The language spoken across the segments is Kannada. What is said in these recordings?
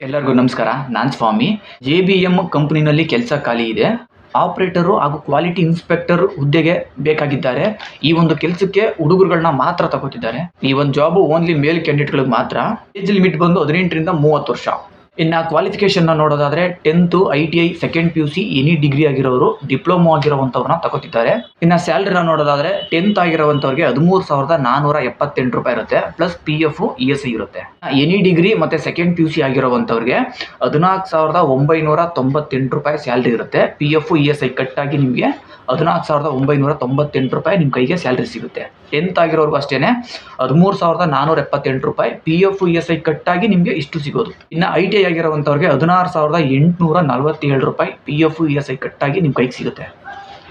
ಎಲ್ಲರಿಗೂ ನಮಸ್ಕಾರ. ನಾನು ಸ್ವಾಮಿ. ಜೆ ಬಿ ಎಂ ಕಂಪ್ನಿನಲ್ಲಿ ಕೆಲಸ ಖಾಲಿ ಇದೆ. ಆಪರೇಟರು ಹಾಗೂ ಕ್ವಾಲಿಟಿ ಇನ್ಸ್ಪೆಕ್ಟರ್ ಹುದ್ದೆಗೆ ಬೇಕಾಗಿದ್ದಾರೆ. ಈ ಒಂದು ಕೆಲಸಕ್ಕೆ ಹುಡುಗರುಗಳನ್ನ ಮಾತ್ರ ತಗೋತಿದ್ದಾರೆ. ಈ ಒಂದು ಜಾಬ್ ಓನ್ಲಿ ಮೇಲ್ ಕ್ಯಾಂಡಿಡೇಟ್ಗಳಿಗೆ ಮಾತ್ರ. ಏಜ್ ಲಿಮಿಟ್ ಬಂದು ಹದಿನೆಂಟರಿಂದ ಮೂವತ್ತು ವರ್ಷ. ಇನ್ನು ಕ್ವಾಲಿಫಿಕೇಷನ್ನ ನೋಡೋದಾದ್ರೆ tenth I T I second P U C any degree ಆಗಿರೋರು ಡಿಪ್ಲೊಮೊ ಆಗಿರೋವಂಥವ್ರನ್ನ ತಗೋತಿದ್ದಾರೆ. ಇನ್ನು ಸ್ಯಾಲ್ರಿನ ನೋಡೋದಾದ್ರೆ ಟೆಂತ್ ಆಗಿರೋವಂಥವ್ರಿಗೆ ಹದಿಮೂರು ಸಾವಿರದ ನಾನೂರ ಎಪ್ಪತ್ತೆಂಟು ರೂಪಾಯಿ ಇರುತ್ತೆ plus P F E S I ಇರುತ್ತೆ. ಎನಿ ಡಿಗ್ರಿ ಮತ್ತು ಸೆಕೆಂಡ್ ಪಿ ಯು ಸಿ ಆಗಿರೋವಂಥವ್ರಿಗೆ ಹದಿನಾಲ್ಕು ಸಾವಿರದ ಒಂಬೈನೂರ ತೊಂಬತ್ತೆಂಟು ರೂಪಾಯಿ ಸ್ಯಾಲ್ರಿ ಇರುತ್ತೆ. P F E S I ಕಟ್ಟಾಗಿ ನಿಮಗೆ ಹದಿನಾಲ್ಕು ಸಾವಿರದ ಒಂಬೈನೂರ ತೊಂಬತ್ತೆಂಟು ರೂಪಾಯಿ ನಿಮ್ಮ ಕೈಗೆ ಸ್ಯಾಲ್ರಿ ಸಿಗುತ್ತೆ. ಟೆಂತ್ ಆಗಿರೋರ್ಗೂ ಅಷ್ಟೇ ಹದಿಮೂರು ಸಾವಿರದ ನಾನ್ನೂರ ಎಪ್ಪತ್ತೆಂಟು ರೂಪಾಯಿ P F E S I ಕಟ್ಟಾಗಿ ನಿಮಗೆ ಇಷ್ಟು ಸಿಗೋದು. ಇನ್ನು ಐ ಟಿ ಐ ಆಗಿರೋವಂಥವ್ರಿಗೆ ಹದಿನಾರು ಸಾವಿರದ ಎಂಟುನೂರ ನಲವತ್ತೇಳು ರೂಪಾಯಿ P F E S I ಕಟ್ಟಾಗಿ ನಿಮ್ಮ ಕೈಗೆ ಸಿಗುತ್ತೆ.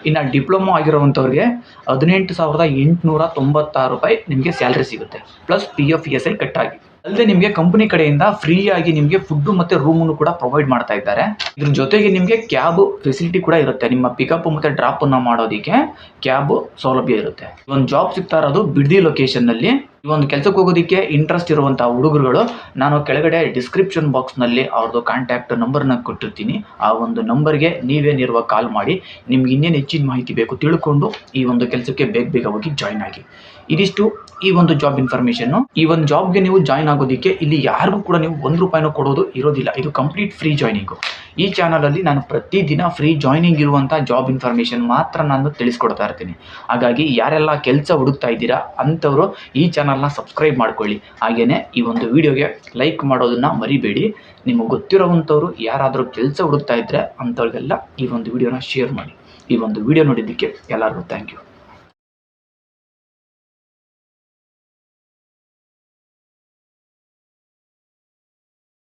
ಇನ್ನು ಡಿಪ್ಲೊಮೊ ಆಗಿರುವಂಥವ್ರಿಗೆ ಹದಿನೆಂಟು ಸಾವಿರದ ಎಂಟುನೂರ ತೊಂಬತ್ತಾರು ರೂಪಾಯಿ ನಿಮಗೆ ಸ್ಯಾಲ್ರಿ ಸಿಗುತ್ತೆ, plus P F E S I ಕಟ್ಟಾಗಿ. ಅಲ್ಲದೆ ನಿಮಗೆ ಕಂಪನಿ ಕಡೆಯಿಂದ ಫ್ರೀಯಾಗಿ ನಿಮಗೆ ಫುಡ್ ಮತ್ತು ರೂಮನ್ನು ಕೂಡ ಪ್ರೊವೈಡ್ ಮಾಡ್ತಾ ಇದ್ದಾರೆ. ಇದ್ರ ಜೊತೆಗೆ ನಿಮಗೆ ಕ್ಯಾಬ್ ಫೆಸಿಲಿಟಿ ಕೂಡ ಇರುತ್ತೆ. ನಿಮ್ಮ ಪಿಕಪ್ ಮತ್ತು ಡ್ರಾಪನ್ನು ಮಾಡೋದಕ್ಕೆ ಕ್ಯಾಬ್ ಸೌಲಭ್ಯ ಇರುತ್ತೆ. ಒಂದು ಜಾಬ್ ಸಿಗ್ತಾ ಇರೋದು ಬಿಡ್ದಿ ಲೊಕೇಶನ್ನಲ್ಲಿ ಈ ಒಂದು ಕೆಲಸಕ್ಕೆ ಹೋಗೋದಕ್ಕೆ ಇಂಟ್ರೆಸ್ಟ್ ಇರುವಂತಹ ಹುಡುಗರುಗಳು, ನಾನು ಕೆಳಗಡೆ ಡಿಸ್ಕ್ರಿಪ್ಷನ್ ಬಾಕ್ಸ್ನಲ್ಲಿ ಅವ್ರದ್ದು ಕಾಂಟ್ಯಾಕ್ಟ್ ನಂಬರ್ನ ಕೊಟ್ಟಿರ್ತೀನಿ. ಆ ಒಂದು ನಂಬರ್ಗೆ ನೀವೇನಿರುವ ಕಾಲ್ ಮಾಡಿ, ನಿಮ್ಗೆ ಇನ್ನೇನು ಹೆಚ್ಚಿನ ಮಾಹಿತಿ ಬೇಕು ತಿಳ್ಕೊಂಡು ಈ ಒಂದು ಕೆಲಸಕ್ಕೆ ಬೇಗ ಬೇಗ ಹೋಗಿ ಜಾಯ್ನ್ ಆಗಿ. ಇದಿಷ್ಟು ಈ ಒಂದು ಜಾಬ್ ಇನ್ಫಾರ್ಮೇಷನ್ ಈ ಒಂದು ಜಾಬ್ಗೆ ನೀವು ಜಾಯ್ನ್ ಆಗೋದಕ್ಕೆ ಇಲ್ಲಿ ಯಾರಿಗೂ ಕೂಡ ನೀವು ಒಂದು ರೂಪಾಯಿನೂ ಕೊಡೋದು ಇರೋದಿಲ್ಲ. ಇದು ಕಂಪ್ಲೀಟ್ ಫ್ರೀ ಜಾಯ್ನಿಂಗ್ ಈ ಚಾನಲಲ್ಲಿ ನಾನು ಪ್ರತಿದಿನ ಫ್ರೀ ಜಾಯ್ನಿಂಗ್ ಇರುವಂಥ ಜಾಬ್ ಇನ್ಫಾರ್ಮೇಷನ್ ಮಾತ್ರ ನಾನು ತಿಳಿಸ್ಕೊಡ್ತಾ ಇರ್ತೀನಿ. ಹಾಗಾಗಿ ಯಾರೆಲ್ಲ ಕೆಲಸ ಹುಡುಕ್ತಾ ಇದ್ದೀರಾ ಅಂತವರು ಈ ಚಾನಲ್ನ ಸಬ್ಸ್ಕ್ರೈಬ್ ಮಾಡ್ಕೊಳ್ಳಿ. ಹಾಗೆಯೇ ಈ ಒಂದು ವಿಡಿಯೋಗೆ ಲೈಕ್ ಮಾಡೋದನ್ನು ಮರಿಬೇಡಿ. ನಿಮಗೆ ಗೊತ್ತಿರೋವಂಥವ್ರು ಯಾರಾದರೂ ಕೆಲಸ ಹುಡುಕ್ತಾ ಇದ್ದರೆ ಅಂಥವ್ರಿಗೆಲ್ಲ ಈ ಒಂದು ವಿಡಿಯೋನ ಶೇರ್ ಮಾಡಿ. ಈ ಒಂದು ವಿಡಿಯೋ ನೋಡಿದ್ದಕ್ಕೆ ಎಲ್ಲರಿಗೂ ಥ್ಯಾಂಕ್ ಯು